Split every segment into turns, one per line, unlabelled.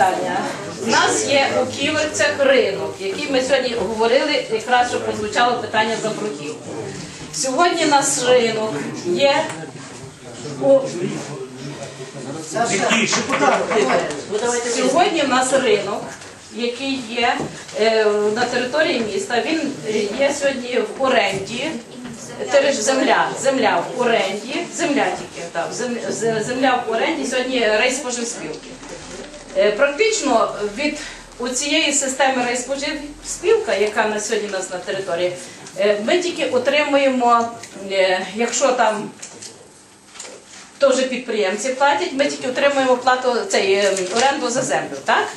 питання. У нас є у Ківерцях ринок, який ми сьогодні говорили, якраз щоб прозвучало питання за бруківку. Сьогодні наш ринок є у Сьогодні в нас ринок, який є е, на території міста. Він є сьогодні в оренді. Земля, земля в оренді, земля тільки так, земля в оренді сьогодні райспоживспілки. Е, Практично від цієї системи райспоживспілка, яка на сьогодні у нас на території, е, ми тільки отримуємо, е, якщо там теж підприємці платять, ми тільки отримуємо плату цей е, оренду за землю, так?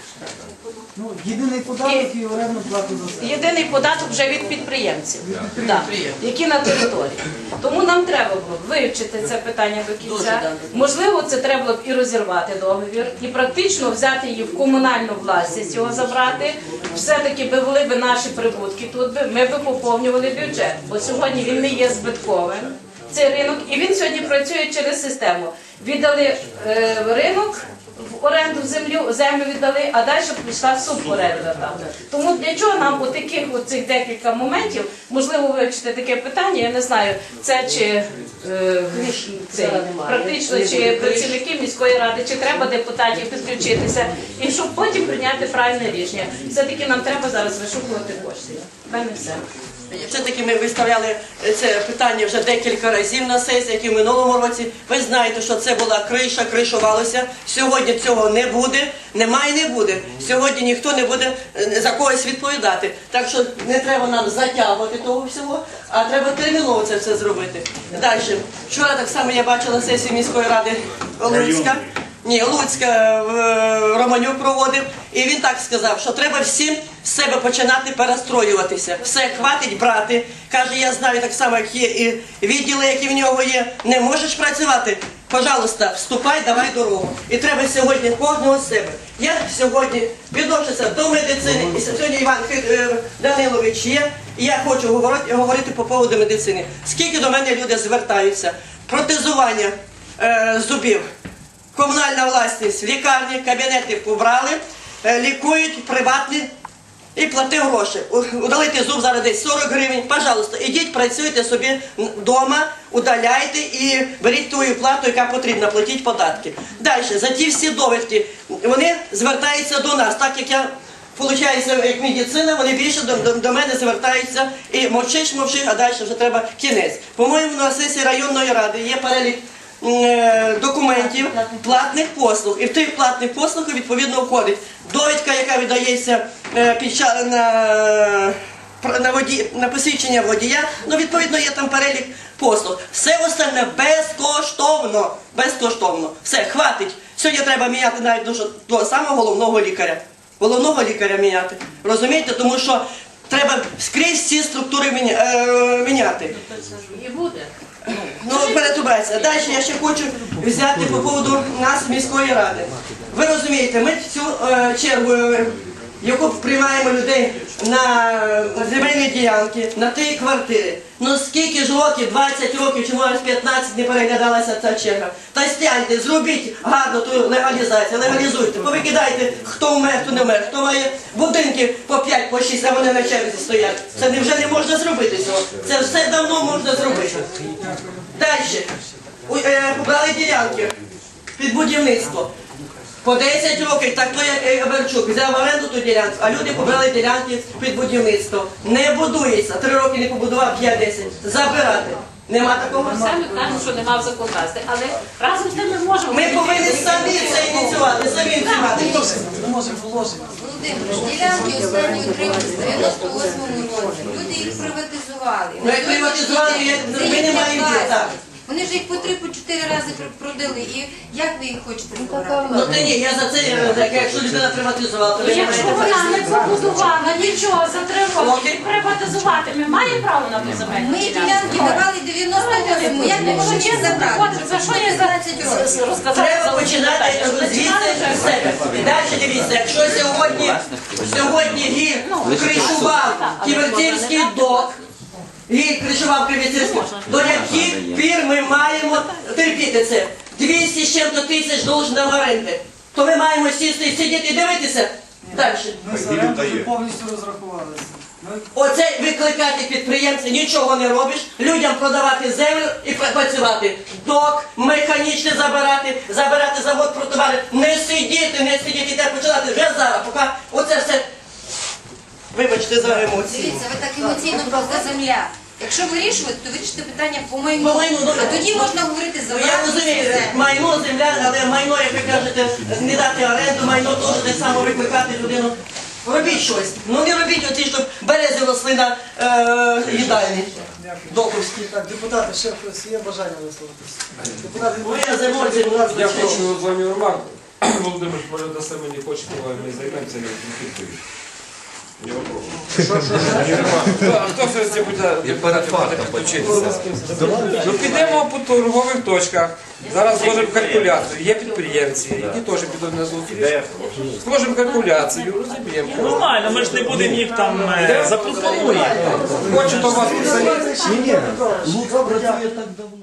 Ну, єдиний податок і орендну плату за все.
Єдиний податок вже від підприємців, да, які на території. Тому нам треба було вивчити це питання до кінця. Можливо, це треба було б і розірвати договір, і практично взяти її в комунальну власність, його забрати. Все-таки би були б наші прибутки тут би, ми б поповнювали бюджет. Бо сьогодні він не є збитковим. Цей ринок, і він сьогодні працює через систему. Віддали е, ринок в оренду землю, землю віддали, а далі пішла суборенда там. Тому для чого нам у таких от цих декілька моментів можливо вивчити таке питання? Я не знаю, це чи е, цей, практично чи працівники міської ради, чи треба депутатів підключитися, і щоб потім прийняти правильне рішення. Все-таки нам треба зараз вишукувати кошти. В мене все.
Все-таки ми виставляли це питання вже декілька разів на сесії, як і в минулому році. Ви знаєте, що це була криша, кришувалося. Сьогодні цього не буде, немає і не буде. Сьогодні ніхто не буде е, за когось відповідати. Так що не треба нам затягувати того всього, а треба терміново це все зробити. Далі. Вчора так само я бачила сесію міської ради Луцька. Ні, Луцька е, Романюк проводив, і він так сказав, що треба всім з себе починати перестроюватися. Все, хватить брати. Каже, я знаю так само, як є і відділи, які в нього є. Не можеш працювати. Пожалуйста, вступай, давай дорогу. І треба сьогодні кожного з себе. Я сьогодні відношуся до медицини, і сьогодні Іван е, Данилович є. І я хочу говорити, говорити по поводу медицини. Скільки до мене люди звертаються? Протезування е, зубів. Комунальна власність, лікарні, кабінети побрали, е, лікують приватні і плати гроші. Удалити зуб зараз десь 40 гривень. Пожалуйста, ідіть, працюйте собі вдома, удаляйте і беріть ту плату, яка потрібна, платіть податки. Далі, за ті всі довідки, вони звертаються до нас, так як я. Получається, як медицина, вони більше до, до, до мене звертаються і мовчиш, мовчиш, а далі вже треба кінець. По-моєму, на сесії районної ради є перелік документів платних послуг. І в тих платних послуг відповідно входить довідка, яка видається е, під час на, на, воді, на посвідчення водія. Ну, відповідно, є там перелік послуг. Все остальне безкоштовно. Безкоштовно. Все, хватить. Сьогодні треба міняти навіть дуже того самого головного лікаря. Головного лікаря міняти. Розумієте? Тому що треба скрізь ці структури е, міняти.
І буде.
Ну, перетубається. Далі я ще хочу взяти по поводу нас міської ради. Ви розумієте, ми цю е, чергу, яку приймаємо людей на земельні ділянки, на ті квартири. Ну скільки ж років, 20 років чи може 15 не переглядалася ця черга. Та стяньте, зробіть гарно ту легалізацію, легалізуйте, повикидайте, хто вмер, хто не вмер, хто має будинки по 5, по 6, а вони на черзі стоять. Це вже не можна зробити цього. Це все давно можна зробити. Далі. Е, ділянки під будівництво. По 10 років, так то як е, Верчук, взяв оренду ту ділянку, а люди побрали ділянки під будівництво. Не будується. Три роки не побудував, я 10. Забирати. Нема такого.
Ми самі кажемо, що нема в законодавстві, але разом з тим ми можемо.
Ми повинні самі це ініціювати, самі ініціювати.
Ми можемо вложити.
Володимир, ділянки останні отримали в 98-му році. Люди їх приватизували.
Ну, ми їх
приватизували,
ми не маємо.
Вони ж їх по 3-4 продали. І як ви їх хочете забрати?
Ну ти ні, я за це, е, так, якщо людина приватизувала, то ви не
Якщо
маєте
вона не побудувала нічого за три роки приватизувати, ми маємо право на ту земельну
Ми ділянки давали в 98-му. Як ми можемо їх забрати?
За що я
12 років.
розказала?
Треба починати звідси з себе. І далі дивіться, якщо сьогодні, сьогодні гір кришував Ківерцівський док, гір кришував Ківерцівський, до яких пір ми маємо терпіти це? 200 з чим-то тисяч должна оренди. то ми маємо сісти і сидіти і дивитися далі.
Ми з оренду вже повністю розрахувалися.
Оце викликати підприємця, нічого не робиш, людям продавати землю і працювати. Док, механічне забирати, забирати завод про товари, не сидіти, не сидіти, де починати вже зараз, поки оце все. Вибачте за емоції.
Дивіться, ви так емоційно просто земля. Якщо вирішувати, то вирішите питання по майну.
По майну, добре.
А тоді можна говорити за
Ну, я розумію, майно, земля, але майно, як ви кажете, не дати оренду, майно теж так само викликати людину. Робіть щось. Ну не робіть оці, щоб берези росли на е, їдальні.
Дякую.
Доковські.
Так, депутати, ще хтось є бажання висловитися? Депутати,
Ну, я з емоцій, будь ласка,
Я хочу з вами ремарку. Володимир передасе мені хочете, ми займемося відповідь. Не вопрос. А Хто все це буде депутати підключитися? Ну підемо по торгових точках. Зараз зложимо калькуляцію. Є підприємці, які теж підуть на зустріч. Зложимо калькуляцію, розіб'ємо.
Нормально, ми ж не будемо їх там е, запропонуємо.
Хочу до вас спеціаліст.
Ні, ні, Лук працює так давно.